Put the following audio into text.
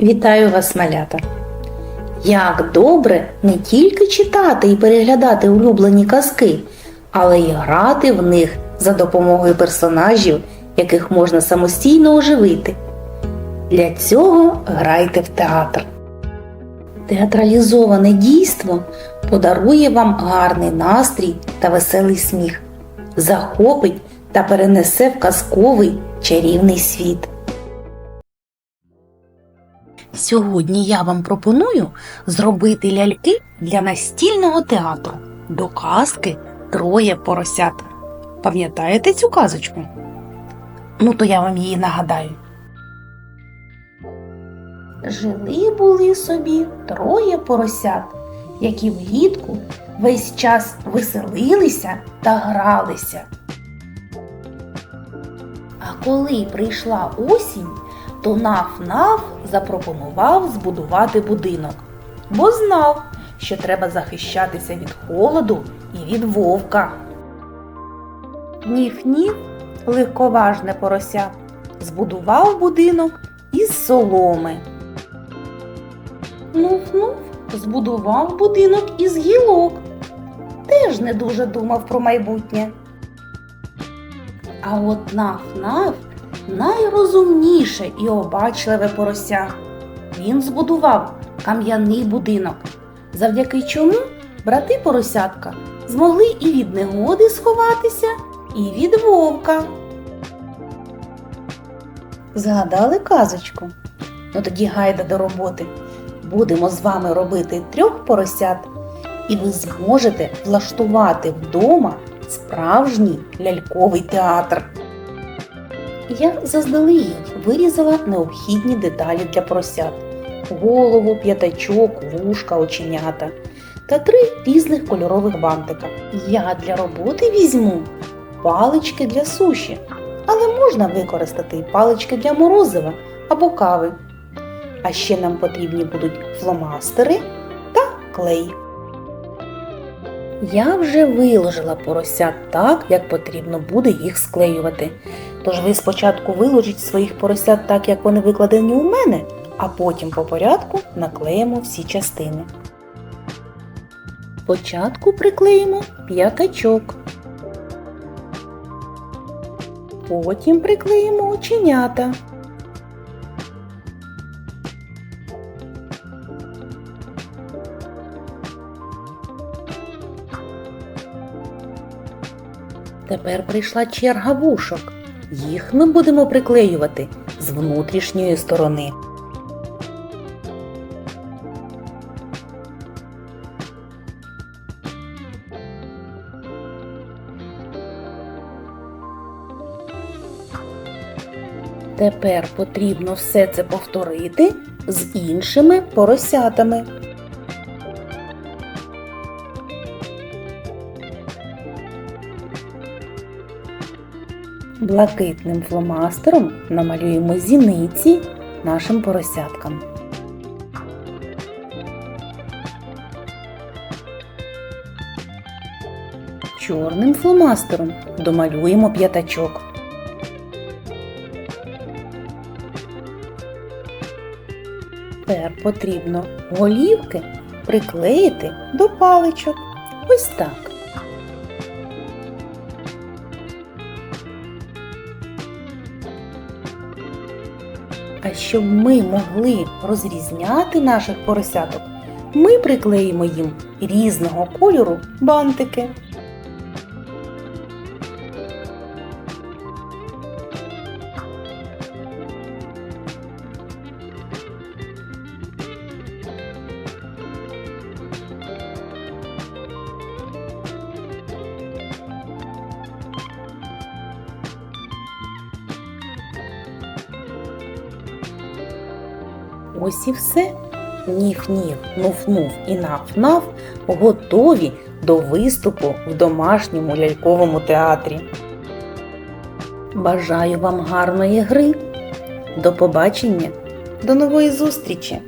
Вітаю вас, малята! Як добре не тільки читати і переглядати улюблені казки, але й грати в них за допомогою персонажів, яких можна самостійно оживити. Для цього грайте в театр. Театралізоване дійство подарує вам гарний настрій та веселий сміх, захопить та перенесе в казковий чарівний світ. Сьогодні я вам пропоную зробити ляльки для настільного театру до казки Троє поросят. Пам'ятаєте цю казочку? Ну, то я вам її нагадаю. Жили були собі троє поросят, які влітку весь час веселилися та гралися. А коли прийшла осінь, то наф-наф запропонував збудувати будинок, бо знав, що треба захищатися від холоду і від вовка. Ніф-ніф, легковажне порося, збудував будинок із соломи. Нуф-нуф збудував будинок із гілок. Теж не дуже думав про майбутнє. А от наф-наф найрозумніше і обачливе порося. Він збудував кам'яний будинок, завдяки чому брати поросятка змогли і від негоди сховатися, і від вовка. Згадали казочку? Ну тоді гайда до роботи. Будемо з вами робити трьох поросят, і ви зможете влаштувати вдома справжній ляльковий театр. Я заздалегідь вирізала необхідні деталі для поросят: голову, п'ятачок, вушка, оченята та три різних кольорових бантика. Я для роботи візьму палички для суші, але можна використати і палички для морозива або кави. А ще нам потрібні будуть фломастери та клей. Я вже виложила поросят так, як потрібно буде їх склеювати. Тож ви спочатку виложіть своїх поросят так, як вони викладені у мене, а потім по порядку наклеїмо всі частини. Спочатку приклеїмо п'ятачок. Потім приклеїмо оченята. Тепер прийшла черга вушок. Їх ми будемо приклеювати з внутрішньої сторони. Тепер потрібно все це повторити з іншими поросятами. Блакитним фломастером намалюємо зіниці нашим поросяткам. Чорним фломастером домалюємо п'ятачок. Тепер потрібно голівки приклеїти до паличок. Ось так. А щоб ми могли розрізняти наших поросяток, ми приклеїмо їм різного кольору бантики. Ось і все. Ніф-ніф, нуф-нуф і наф-наф готові до виступу в домашньому ляльковому театрі. Бажаю вам гарної гри. До побачення, до нової зустрічі!